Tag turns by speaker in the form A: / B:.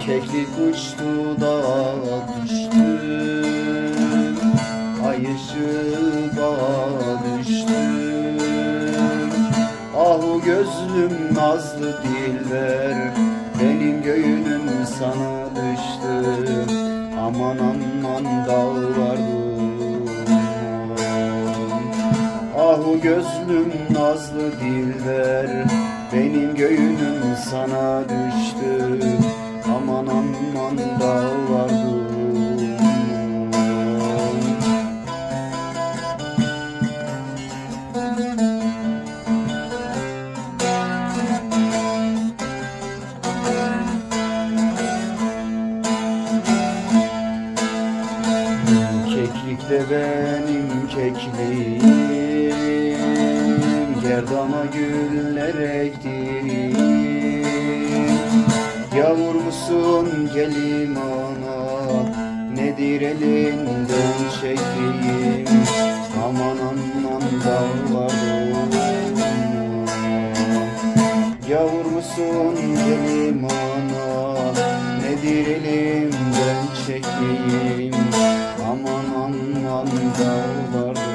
A: Keklik uçtu da düştü gözlüm nazlı dilber Benim göğünüm sana düştü. Aman aman dağlar duman. Ahu gözlüm nazlı dilber Benim göğünüm sana düştü. Aman aman dağlar duman Keklik de benim kekliğim Gerdana güller ektim Yağmur musun gelim ana Nedir elinden çektiğim Aman aman dağlar olma Yavur musun gelim ana Nedir elimden çekeyim. Aman aman dağlar